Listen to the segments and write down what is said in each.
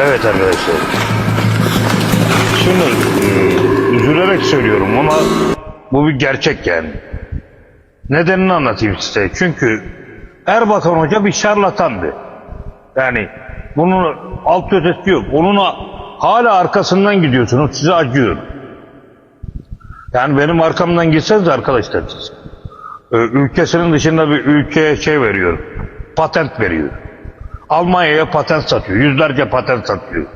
Evet arkadaşlar. Şunu e, üzülerek söylüyorum ama bu bir gerçek yani. Nedenini anlatayım size. Çünkü Erbakan Hoca bir şarlatandı. Yani bunun alt ötesi yok. Onun a- hala arkasından gidiyorsunuz. Size acıyor. Yani benim arkamdan gitseniz arkadaşlar siz. Ülkesinin dışında bir ülkeye şey veriyor. Patent veriyor. Almanya'ya patent satıyor. Yüzlerce patent satıyor.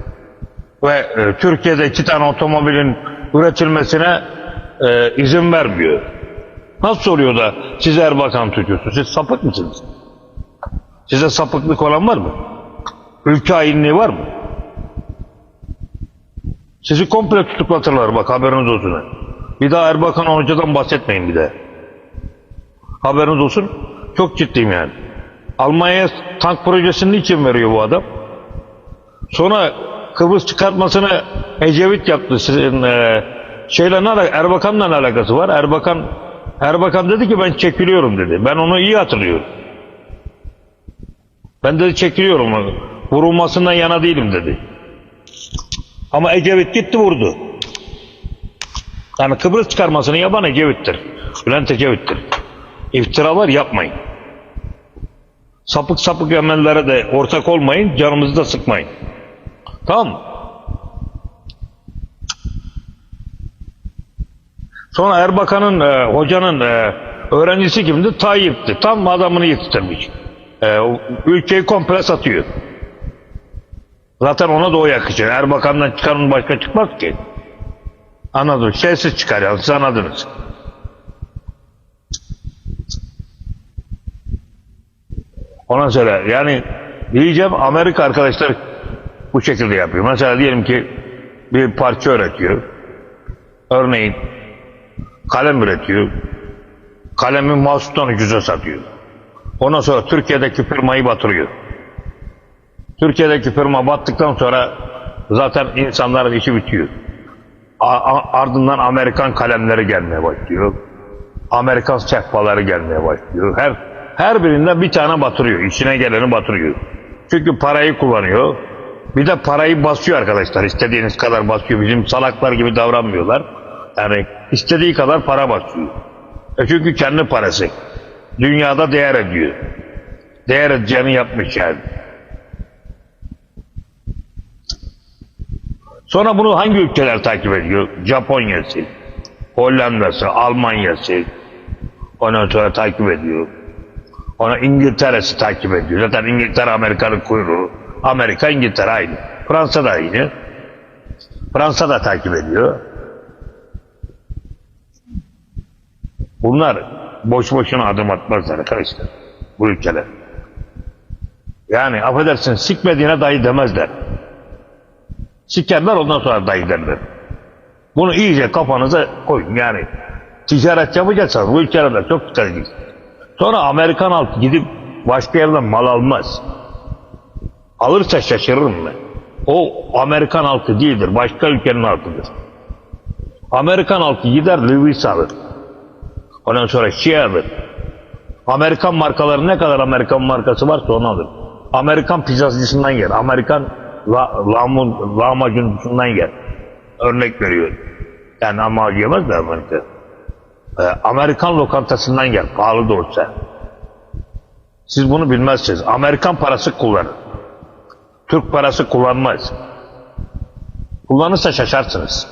Ve e, Türkiye'de iki tane otomobilin üretilmesine e, izin vermiyor. Nasıl oluyor da siz Erbakan tutuyorsunuz? Siz sapık mısınız? Size sapıklık olan var mı? Ülke hainliği var mı? Sizi komple tutuklatırlar bak haberiniz olsun. Bir daha Erbakan Hoca'dan bahsetmeyin bir de. Haberiniz olsun. Çok ciddiyim yani. Almanya'ya tank projesini için veriyor bu adam? Sonra Kıbrıs çıkartmasını Ecevit yaptı. Sizin e, şeyle ne alak- Erbakan'la ne alakası var? Erbakan Erbakan dedi ki ben çekiliyorum dedi. Ben onu iyi hatırlıyorum. Ben dedi çekiliyorum. Vurulmasından yana değilim dedi. Ama Ecevit gitti vurdu. Yani Kıbrıs çıkarmasını yapan Ecevit'tir. Bülent Ecevit'tir. İftiralar yapmayın. Sapık sapık emellere de ortak olmayın, canımızı da sıkmayın. Tamam? Sonra Erbakan'ın, e, hocanın e, öğrencisi kimdi? Tayyip'ti. Tam adamını yetiştirmiş. E, ülkeyi komple satıyor. Zaten ona da o yakışır. Erbakan'dan çıkanın başka çıkmaz ki. Anladın. Şeysiz çıkar yani. Siz anladınız. Ona söyle. Yani diyeceğim Amerika arkadaşlar bu şekilde yapıyor. Mesela diyelim ki bir parça üretiyor. Örneğin kalem üretiyor. Kalemi mahsustan ucuza satıyor. Ondan sonra Türkiye'deki firmayı batırıyor. Türkiye'deki firma battıktan sonra zaten insanların işi bitiyor. Ardından Amerikan kalemleri gelmeye başlıyor. Amerikan sehpaları gelmeye başlıyor. Her her birinden bir tane batırıyor. İçine geleni batırıyor. Çünkü parayı kullanıyor. Bir de parayı basıyor arkadaşlar. İstediğiniz kadar basıyor. Bizim salaklar gibi davranmıyorlar. Yani istediği kadar para basıyor. E çünkü kendi parası. Dünyada değer ediyor. Değer edeceğini yapmış yani. Sonra bunu hangi ülkeler takip ediyor? Japonya'sı, Hollanda'sı, Almanya'sı, ondan sonra takip ediyor. Ona İngiltere'si takip ediyor. Zaten İngiltere Amerika'nın kuyruğu. Amerika İngiltere aynı. Fransa da aynı. Fransa da takip ediyor. Bunlar boş boşuna adım atmazlar arkadaşlar. Bu ülkeler. Yani affedersin sikmediğine dayı demezler. Sikerler ondan sonra dayı derler. Bunu iyice kafanıza koyun yani. Ticaret yapacaksanız bu ülkelerde çok dikkat edin. Sonra Amerikan halkı gidip başka yerden mal almaz. Alırsa şaşırırım ben. O Amerikan halkı değildir. Başka ülkenin halkıdır. Amerikan halkı gider Louis alır. Ondan sonra Şia alır. Amerikan markaları ne kadar Amerikan markası varsa onu alır. Amerikan pizzacısından yer. Amerikan la, lamun, lahmacuncusundan yer. Örnek veriyor. Yani ama yemez de Amerika. Ee, Amerikan lokantasından yer. Pahalı da olsa. Siz bunu bilmezsiniz. Amerikan parası kullanır. Türk parası kullanmaz. Kullanırsa şaşarsınız.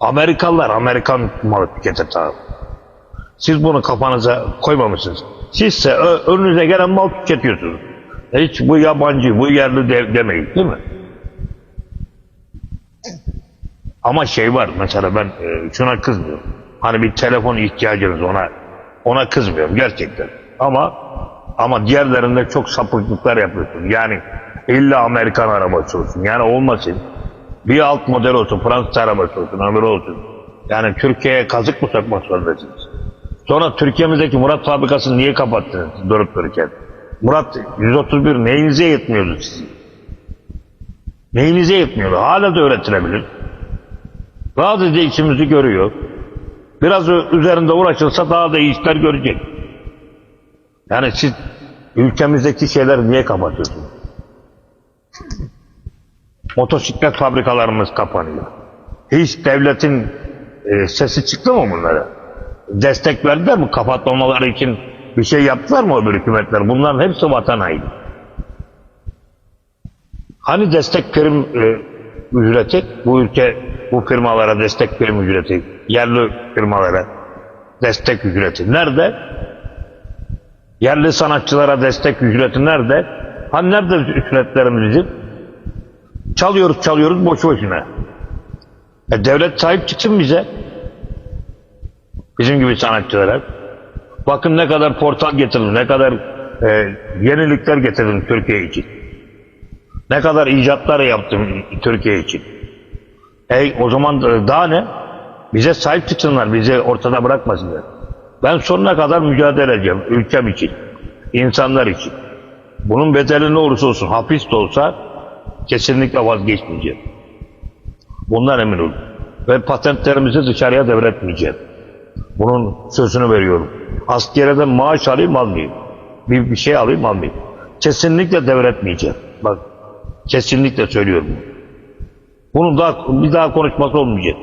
Amerikalılar Amerikan malı tüketir tamam. Siz bunu kafanıza koymamışsınız. Sizse önünüze gelen mal tüketiyorsunuz. Hiç bu yabancı, bu yerli de, demeyin değil mi? Ama şey var mesela ben e, şuna kızmıyorum. Hani bir telefon ihtiyacınız ona ona kızmıyorum gerçekten. Ama ama diğerlerinde çok sapıklıklar yapıyorsun. Yani illa Amerikan arabası olsun. Yani olmasın. Bir alt model olsun, Fransız arabası olsun, öbürü olsun. Yani Türkiye'ye kazık mı sokmak zorundasınız? Sonra Türkiye'mizdeki Murat fabrikasını niye kapattınız durup dururken? Murat 131 neyinize yetmiyordu sizin? Neyinize yetmiyordu? Hala da öğretilebilir. Sadece işimizi görüyor. Biraz üzerinde uğraşılsa daha da iyi işler görecek. Yani siz ülkemizdeki şeyleri niye kapatıyorsunuz? Motosiklet fabrikalarımız kapanıyor. Hiç devletin e, sesi çıktı mı bunlara? Destek verdiler mi kapatmamaları için bir şey yaptılar mı öbür hükümetler? Bunların hepsi vatan haini. Hani destek prim e, ücreti? Bu ülke bu firmalara destek prim ücreti, yerli firmalara destek ücreti nerede? Yerli sanatçılara destek ücreti nerede? Hani nerede ücretlerimiz bizim? Çalıyoruz çalıyoruz boş boşuna. E devlet sahip çıksın bize. Bizim gibi sanatçılara. Bakın ne kadar portal getirdim, ne kadar e, yenilikler getirdim Türkiye için. Ne kadar icatlar yaptım Türkiye için. E o zaman da- daha ne? Bize sahip çıksınlar, bizi ortada bırakmasınlar. Ben sonuna kadar mücadele edeceğim ülkem için, insanlar için. Bunun bedeli ne olursa olsun, hapis de olsa kesinlikle vazgeçmeyeceğim. Bundan emin olun. Ve patentlerimizi dışarıya devretmeyeceğim. Bunun sözünü veriyorum. Askereden maaş alayım almayayım. Bir, bir şey alayım almayayım. Kesinlikle devretmeyeceğim. Bak kesinlikle söylüyorum. Bunun daha bir daha konuşması olmayacak.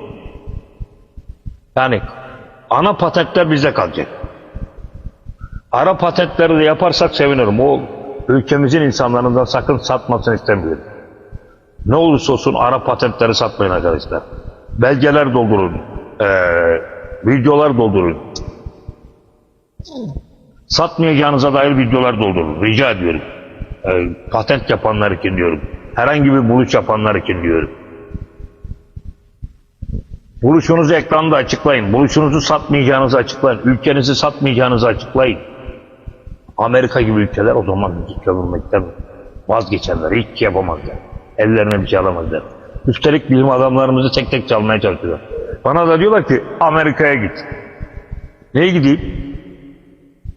Yani ana patentler bize kalacak. Ara patentleri de yaparsak sevinirim. O ülkemizin insanlarından sakın satmasını istemiyorum. Ne olursa olsun ara patentleri satmayın arkadaşlar. Belgeler doldurun. eee, videolar doldurun. Satmayacağınıza dair videolar doldurun. Rica ediyorum. Eee, patent yapanlar için diyorum. Herhangi bir buluş yapanlar için diyorum. Buluşunuzu ekranda açıklayın. Buluşunuzu satmayacağınızı açıklayın. Ülkenizi satmayacağınızı açıklayın. Amerika gibi ülkeler o zaman sömürmekten vazgeçerler. Hiç şey yapamazlar. Ellerine bir şey alamazlar. Üstelik bilim adamlarımızı tek tek çalmaya çalışıyorlar. Bana da diyorlar ki Amerika'ya git. Neye gideyim?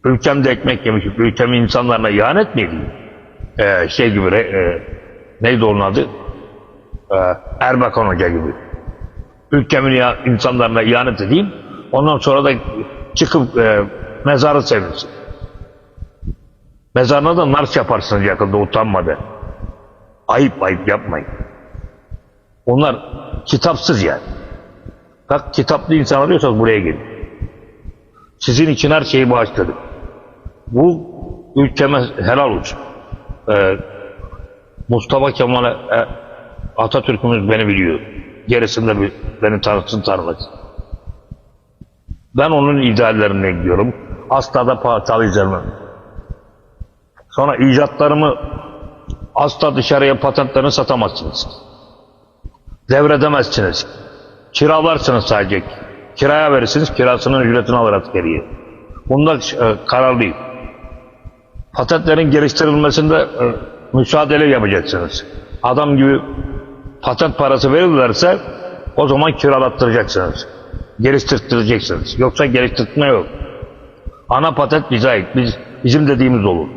Ülkemde ekmek yemişim. Ülkemin insanlarına ihanet mi edeyim? Ee, şey gibi, e, neydi onun adı? Ee, Erbakan Hoca gibi ülkemin ya, insanlarına ihanet edeyim. Ondan sonra da çıkıp e, mezarı sevinsin. Mezarına da nars yaparsınız yakında utanmadan. Ayıp ayıp yapmayın. Onlar kitapsız yani. Bak kitaplı insan arıyorsanız buraya gelin. Sizin için her şeyi bağışladım. Bu ülkeme helal olsun. Ee, Mustafa Kemal e, Atatürk'ümüz beni biliyor. Gerisinde bir, beni tanıtsın tanımasın. Ben onun ideallerine gidiyorum. Asla da parçalayacağım. Sonra icatlarımı asla dışarıya patentlerini satamazsınız. Devredemezsiniz. Kiralarsınız sadece. Kiraya verirsiniz, kirasının ücretini alır askeriye. Bunda e, kararlıyım. Patentlerin geliştirilmesinde e, müsaadele yapacaksınız. Adam gibi patent parası verirlerse o zaman kiralattıracaksınız. Geliştirtireceksiniz. Yoksa geliştirme yok. Ana patent bize ait. Biz, bizim dediğimiz olur.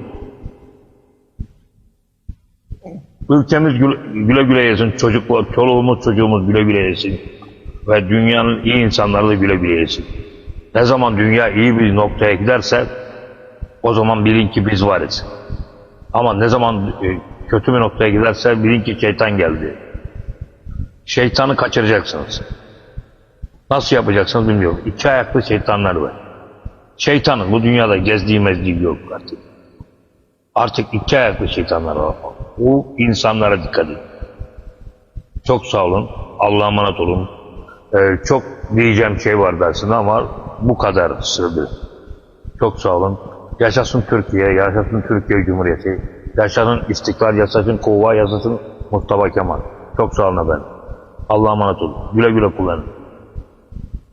Ülkemiz güle güle, güle yesin. Çocuklar, çoluğumuz, çocuğumuz güle güle yesin. Ve dünyanın iyi insanları da güle güle yesin. Ne zaman dünya iyi bir noktaya giderse o zaman bilin ki biz varız. Ama ne zaman e, kötü bir noktaya giderse bilin ki şeytan geldi. Şeytanı kaçıracaksınız. Nasıl yapacaksınız bilmiyorum. İki ayaklı şeytanlar var. Şeytanın bu dünyada gezdiği mezdiği yok artık. Artık iki ayaklı şeytanlar var. Bu insanlara dikkat edin. Çok sağ olun. Allah'a emanet olun. Ee, çok diyeceğim şey vardı aslında ama bu kadar sığdı. Çok sağ olun. Yaşasın Türkiye, yaşasın Türkiye Cumhuriyeti. Yaşasın istiklal, yaşasın kova, yaşasın Mustafa Kemal. Çok sağ olun efendim. Allah'a emanet olun. Güle güle kullanın.